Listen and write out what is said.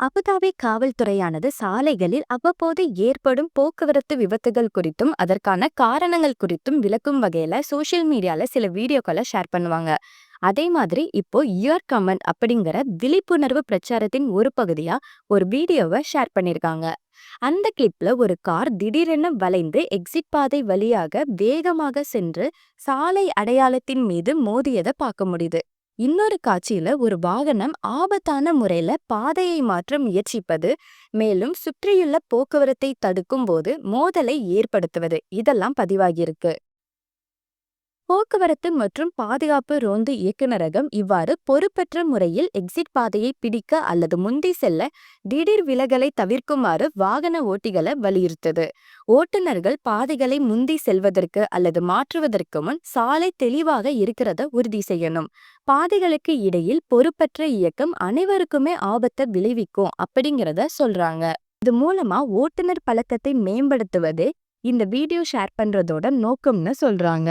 Abu Dhabi காவல்துறையானது சாலைகளில் அவ்வப்போது ஏற்படும் போக்குவரத்து விபத்துகள் குறித்தும் அதற்கான காரணங்கள் குறித்தும் விளக்கும் வகையில சோசியல் மீடியால சில வீடியோக்களை ஷேர் பண்ணுவாங்க. அதே மாதிரி இப்போ இயர் கமன் அப்படிங்கிற விழிப்புணர்வு பிரச்சாரத்தின் ஒரு பகுதியா ஒரு வீடியோவை ஷேர் பண்ணிருக்காங்க. அந்த கிளிப்ல ஒரு கார் திடீரென வளைந்து எக்ஸிட் பாதை வழியாக வேகமாக சென்று சாலை அடையாளத்தின் மீது மோதியதை பார்க்க முடியுது. இன்னொரு காட்சியில ஒரு வாகனம் ஆபத்தான முறையில பாதையை மாற்ற முயற்சிப்பது மேலும் சுற்றியுள்ள போக்குவரத்தை தடுக்கும் போது மோதலை ஏற்படுத்துவது. இதெல்லாம் பதிவாகியிருக்கு. போக்குவரத்து மற்றும் பாதுகாப்பு ரோந்து இயக்குநரகம் இவ்வாறு பொறுப்பற்ற முறையில் எக்ஸிட் பாதையை பிடிக்க அல்லது முந்தி செல்ல திடீர் விலகலை தவிர்க்குமாறு வாகன ஓட்டிகளை வலியுறுத்தது. ஓட்டுநர்கள் பாதைகளை முந்தி செல்வதற்கு அல்லது மாற்றுவதற்கு முன் சாலை தெளிவாக இருக்கிறத உறுதி செய்யணும். பாதைகளுக்கு இடையில் பொறுப்பற்ற இயக்கம் அனைவருக்குமே ஆபத்தை விளைவிக்கும் அப்படிங்கிறத சொல்றாங்க. இது மூலமா ஓட்டுநர் பழக்கத்தை மேம்படுத்துவதே இந்த வீடியோ ஷேர் பண்றதோட நோக்கம்னு சொல்றாங்க.